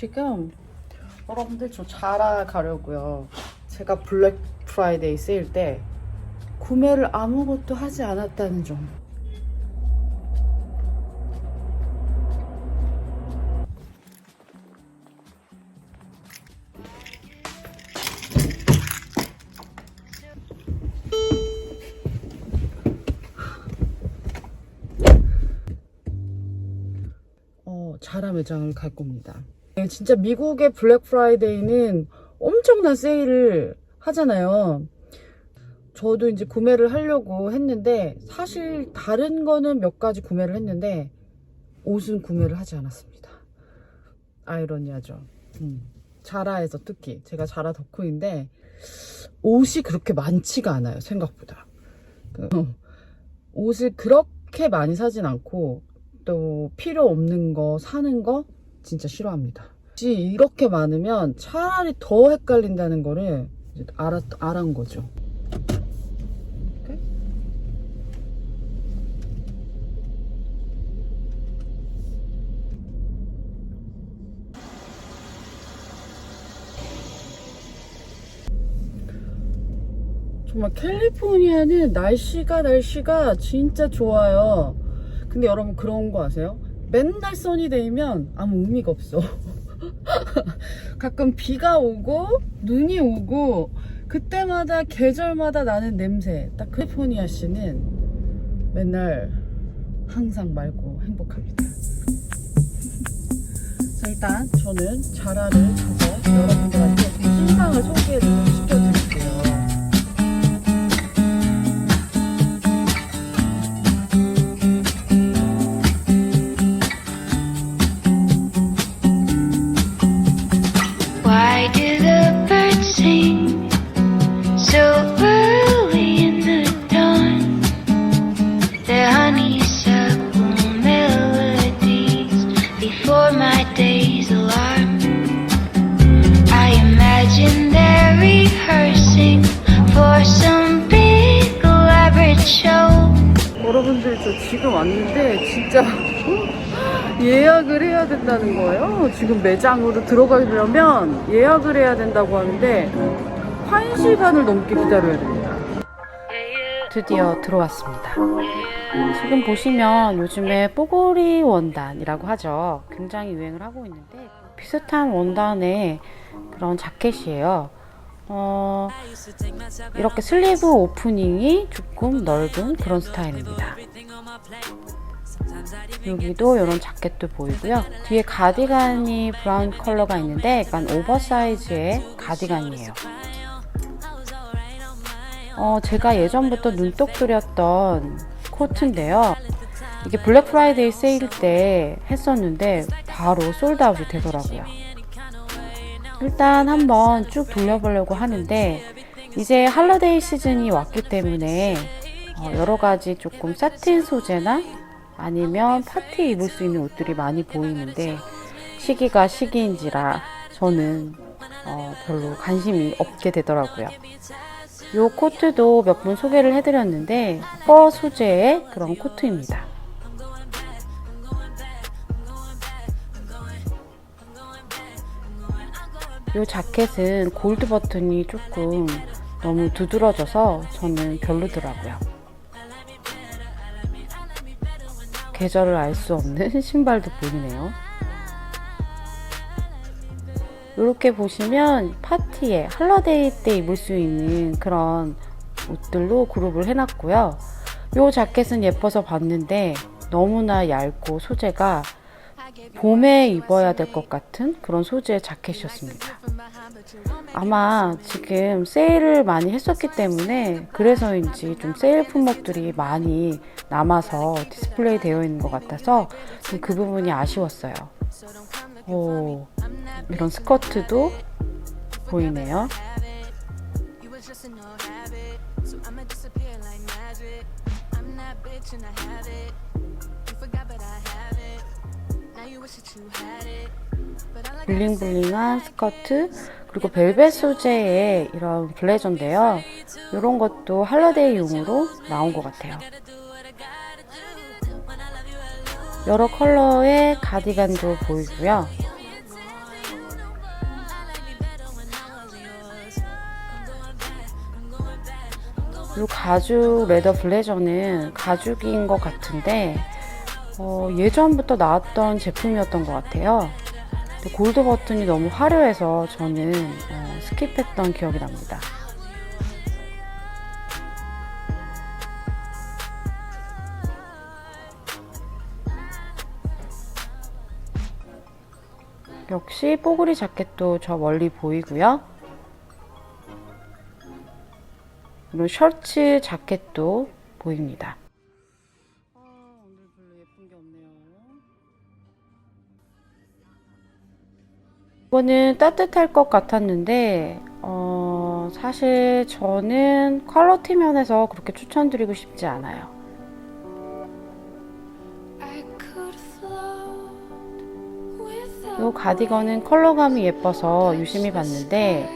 지금 여러분들 저 자라 가려고요. 제가 블랙 프라이데이 세일 때 구매를 아무것도 하지 않았다는 점. 어, 자라 매장을 갈 겁니다. 네, 진짜 미국의 블랙 프라이데이는 엄청난 세일을 하잖아요. 저도 이제 구매를 하려고 했는데 사실 다른 거는 몇 가지 구매를 했는데 옷은 구매를 하지 않았습니다. 아이러니하죠. 음. 자라에서 특히 제가 자라 덕후인데 옷이 그렇게 많지가 않아요 생각보다. 그, 옷을 그렇게 많이 사진 않고 또 필요 없는 거 사는 거 진짜 싫어합니다. 혹시 이렇게 많으면 차라리 더 헷갈린다는 거를 이제 알아, 알아온 거죠. 정말 캘리포니아는 날씨가 날씨가 진짜 좋아요. 근데 여러분 그런 거 아세요? 맨날 써니데이면 아무 의미가 없어. 가끔 비가 오고 눈이 오고 그때마다 계절마다 나는 냄새. 딱 캘리포니아 씨는 맨날 항상 맑고 행복합니다. 자, 일단 저는 자라를 가서 여러분들한테 신상을 소개를 시켜드릴게요. 진짜 예약을 해야 된다는 거예요. 지금 매장으로 들어가려면 예약을 해야 된다고 하는데 1시간을 넘게 기다려야 됩니다. 드디어 들어왔습니다. 지금 보시면 요즘에 뽀고리 원단이라고 하죠. 굉장히 유행을 하고 있는데 비슷한 원단의 그런 자켓이에요. 어, 이렇게 슬리브 오프닝이 조금 넓은 그런 스타일입니다. 여기도 이런 자켓도 보이고요. 뒤에 가디건이 브라운 컬러가 있는데 약간 오버사이즈의 가디건이에요. 어, 제가 예전부터 눈독 들였던 코트인데요. 이게 블랙 프라이데이 세일 때 했었는데 바로 솔드아웃이 되더라고요. 일단 한번 쭉 돌려보려고 하는데 이제 할러데이 시즌이 왔기 때문에 어, 여러 가지 조금 사틴 소재나 아니면 파티 입을 수 있는 옷들이 많이 보이는데 시기가 시기인지라 저는 어, 별로 관심이 없게 되더라고요. 요 코트도 몇번 소개를 해드렸는데 퍼 소재의 그런 코트입니다. 이 자켓은 골드 버튼이 조금 너무 두드러져서 저는 별로더라고요. 계절을 알 수 없는 신발도 보이네요. 이렇게 보시면 파티에 할러데이 때 입을 수 있는 그런 옷들로 그룹을 해놨고요. 이 자켓은 예뻐서 봤는데 너무나 얇고 소재가 봄에 입어야 될 것 같은 그런 소재의 자켓이었습니다. 아마 지금 세일을 많이 했었기 때문에 그래서인지 좀 세일 품목들이 많이 남아서 디스플레이 되어 있는 것 같아서 좀 그 부분이 아쉬웠어요. 오, 이런 스커트도 보이네요. 블링블링한 스커트 그리고 벨벳 소재의 이런 블레저인데요. 이런 것도 할러데이용으로 나온 것 같아요. 여러 컬러의 가디건도 보이고요. 그리고 가죽 레더 블레저는 가죽인 것 같은데 어, 예전부터 나왔던 제품이었던 것 같아요. 골드 버튼이 너무 화려해서 저는 어, 스킵했던 기억이 납니다. 역시 뽀글이 자켓도 저 멀리 보이고요. 그리고 셔츠 자켓도 보입니다. 이거는 따뜻할 것 같았는데 어, 사실 저는 컬러티 면에서 그렇게 추천드리고 싶지 않아요. 이 가디건은 컬러감이 예뻐서 유심히 봤는데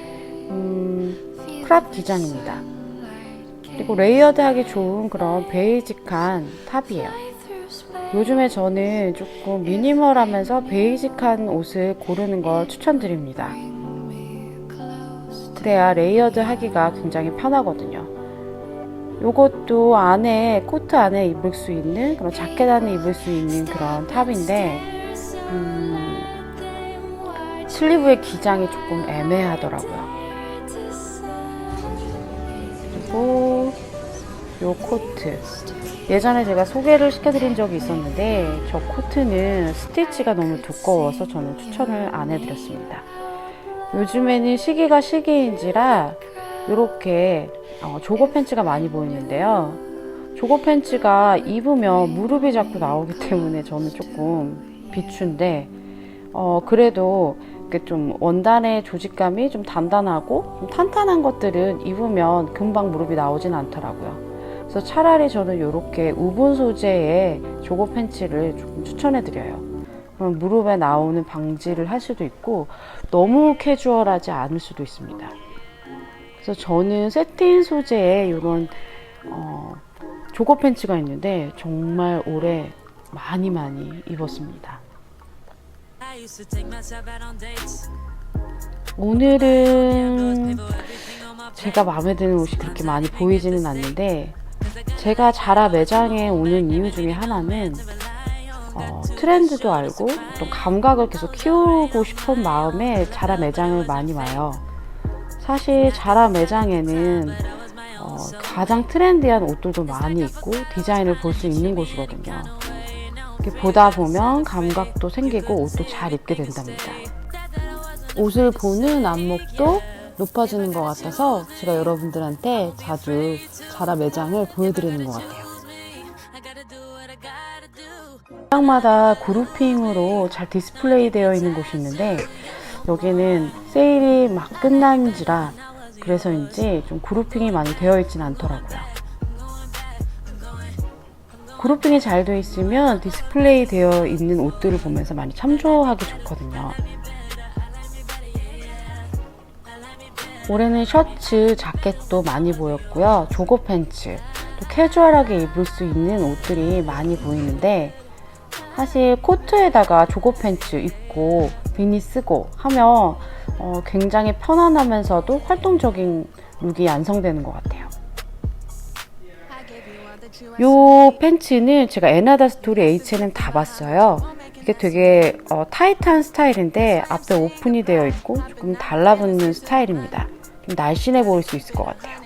음, 크랍 기장입니다. 그리고 레이어드하기 좋은 그런 베이직한 탑이에요. 요즘에 저는 조금 미니멀하면서 베이직한 옷을 고르는 걸 추천드립니다. 그래야 레이어드 하기가 굉장히 편하거든요. 요것도 안에 코트 안에 입을 수 있는 그런 자켓 안에 입을 수 있는 그런 탑인데 음, 슬리브의 기장이 조금 애매하더라고요. 그리고 요 코트 예전에 제가 소개를 시켜드린 적이 있었는데 저 코트는 스티치가 너무 두꺼워서 저는 추천을 안 해드렸습니다. 요즘에는 시기가 시기인지라 이렇게 어, 조거 팬츠가 많이 보이는데요. 조거 팬츠가 입으면 무릎이 자꾸 나오기 때문에 저는 조금 비추인데 어, 그래도 좀 원단의 조직감이 좀 단단하고 좀 탄탄한 것들은 입으면 금방 무릎이 나오진 않더라고요. 그래서 차라리 저는 이렇게 우분 소재의 조거 팬츠를 조금 추천해드려요. 그럼 무릎에 나오는 방지를 할 수도 있고 너무 캐주얼하지 않을 수도 있습니다. 그래서 저는 세틴 소재의 이런 어, 조거 팬츠가 있는데 정말 오래 많이 많이 입었습니다. 오늘은 제가 마음에 드는 옷이 그렇게 많이 보이지는 않는데 제가 자라 매장에 오는 이유 중에 하나는 어, 트렌드도 알고 어떤 감각을 계속 키우고 싶은 마음에 자라 매장을 많이 와요. 사실 자라 매장에는 어, 가장 트렌디한 옷들도 많이 있고 디자인을 볼 수 있는 곳이거든요. 이렇게 보다 보면 감각도 생기고 옷도 잘 입게 된답니다. 옷을 보는 안목도 높아지는 것 같아서 제가 여러분들한테 자주 자라 매장을 보여드리는 것 같아요. 매장마다 그룹핑으로 잘 디스플레이 되어 있는 곳이 있는데 여기는 세일이 막 끝난지라 그래서인지 좀 그룹핑이 많이 되어 있진 않더라고요. 그룹핑이 잘 되어 있으면 디스플레이 되어 있는 옷들을 보면서 많이 참조하기 좋거든요. 올해는 셔츠, 자켓도 많이 보였고요. 조거 팬츠, 또 캐주얼하게 입을 수 있는 옷들이 많이 보이는데 사실 코트에다가 조거 팬츠 입고 비니 쓰고 하면 어, 굉장히 편안하면서도 활동적인 룩이 완성되는 것 같아요. 요 팬츠는 제가 에나다 스토리 H는 다 봤어요. 이게 되게 어, 타이트한 스타일인데 앞에 오픈이 되어 있고 조금 달라붙는 스타일입니다. 좀 날씬해 보일 수 있을 것 같아요.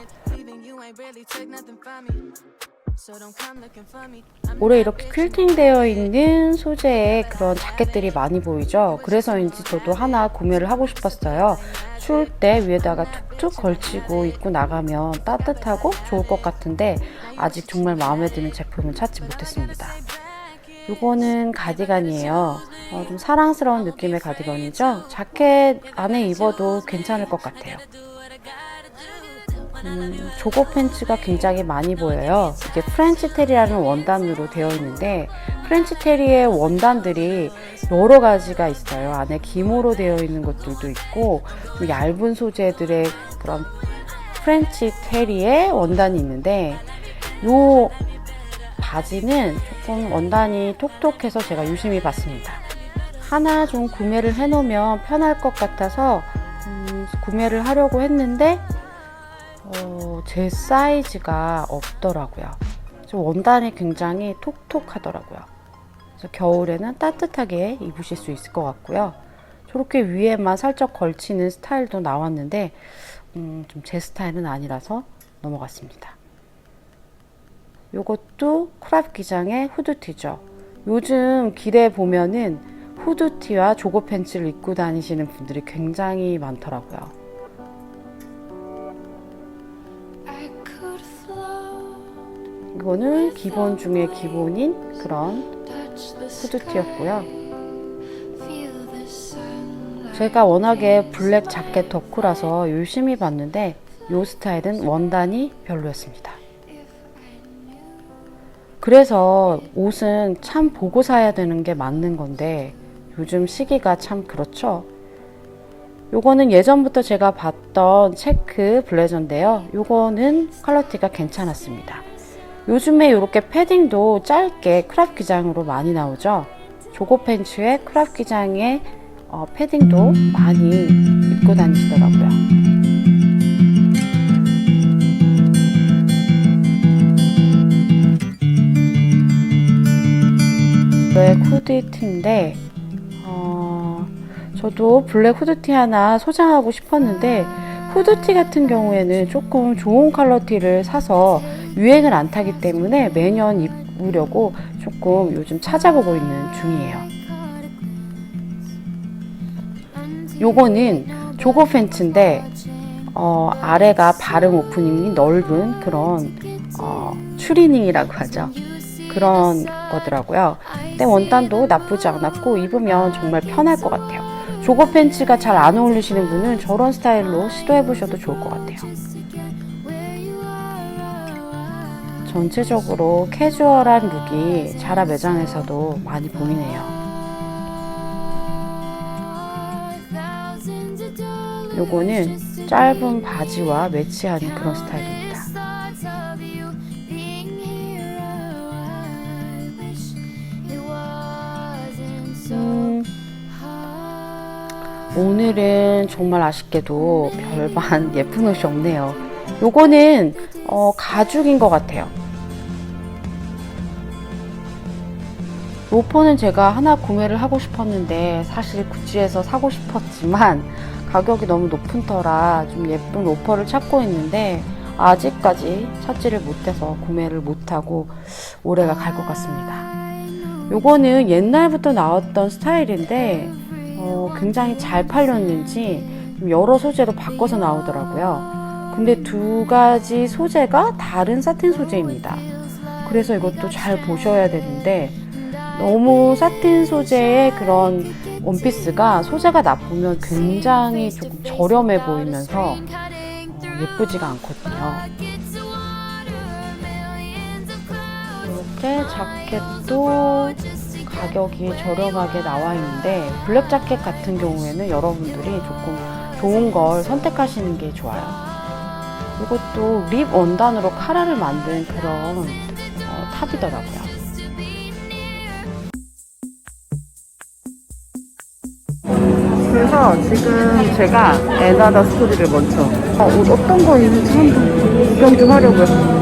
올해 이렇게 퀼팅 되어 있는 소재의 그런 자켓들이 많이 보이죠. 그래서인지 저도 하나 구매를 하고 싶었어요. 추울 때 위에다가 툭툭 걸치고 입고 나가면 따뜻하고 좋을 것 같은데 아직 정말 마음에 드는 제품은 찾지 못했습니다. 이거는 가디건이에요. 어, 좀 사랑스러운 느낌의 가디건이죠. 자켓 안에 입어도 괜찮을 것 같아요. 음, 조거 팬츠가 굉장히 많이 보여요. 이게 프렌치 테리라는 원단으로 되어 있는데 프렌치 테리의 원단들이 여러 가지가 있어요. 안에 기모로 되어 있는 것들도 있고 좀 얇은 소재들의 그런 프렌치 테리의 원단이 있는데 요 바지는 조금 원단이 톡톡해서 제가 유심히 봤습니다. 하나 좀 구매를 해놓으면 편할 것 같아서 음, 구매를 하려고 했는데 어, 제 사이즈가 없더라고요. 좀 원단이 굉장히 톡톡하더라고요. 그래서 겨울에는 따뜻하게 입으실 수 있을 것 같고요. 저렇게 위에만 살짝 걸치는 스타일도 나왔는데 음, 좀 제 스타일은 아니라서 넘어갔습니다. 요것도 크랍 기장의 후드티죠. 요즘 길에 보면은 후드티와 조거 팬츠를 입고 다니시는 분들이 굉장히 많더라고요. 이거는 기본 중에 기본인 그런 후드티였고요. 제가 워낙에 블랙 자켓 덕후라서 열심히 봤는데 이 스타일은 원단이 별로였습니다. 그래서 옷은 참 보고 사야 되는 게 맞는 건데 요즘 시기가 참 그렇죠. 요거는 예전부터 제가 봤던 체크 블레저인데요. 요거는 컬러티가 괜찮았습니다. 요즘에 이렇게 패딩도 짧게 크랍 기장으로 많이 나오죠. 조거 팬츠에 크랍 기장의 어, 패딩도 많이 입고 다니시더라고요. 블랙 후드티인데 어, 저도 블랙 후드티 하나 소장하고 싶었는데 후드티 같은 경우에는 조금 좋은 컬러티를 사서 유행을 안 타기 때문에 매년 입으려고 조금 요즘 찾아보고 있는 중이에요. 요거는 조거 팬츠인데 어, 아래가 바름 오프닝이 넓은 그런 어, 추리닝이라고 하죠. 그런 거더라고요. 근데 원단도 나쁘지 않았고 입으면 정말 편할 것 같아요. 조거 팬츠가 잘 안 어울리시는 분은 저런 스타일로 시도해 보셔도 좋을 것 같아요. 전체적으로 캐주얼한 룩이 자라 매장에서도 많이 보이네요. 요거는 짧은 바지와 매치하는 그런 스타일입니다. 음, 오늘은 정말 아쉽게도 별반 예쁜 옷이 없네요. 요거는 어, 가죽인 것 같아요. 로퍼는 제가 하나 구매를 하고 싶었는데 사실 구찌에서 사고 싶었지만 가격이 너무 높은 터라 좀 예쁜 로퍼를 찾고 있는데 아직까지 찾지를 못해서 구매를 못하고 올해가 갈 것 같습니다. 요거는 옛날부터 나왔던 스타일인데 어, 굉장히 잘 팔렸는지 좀 여러 소재로 바꿔서 나오더라고요. 근데 두 가지 소재가 다른 사틴 소재입니다. 그래서 이것도 잘 보셔야 되는데 너무 사틴 소재의 그런 원피스가 소재가 나쁘면 굉장히 조금 저렴해 보이면서 어, 예쁘지가 않거든요. 이렇게 자켓도 가격이 저렴하게 나와 있는데 블랙 자켓 같은 경우에는 여러분들이 조금 좋은 걸 선택하시는 게 좋아요. 이것도 립 원단으로 카라를 만든 그런 어, 탑이더라고요. 그래서 지금 제가 에나다 스토리를 먼저 어, 옷 어떤 거 있는지 한번 구경 좀 하려고요.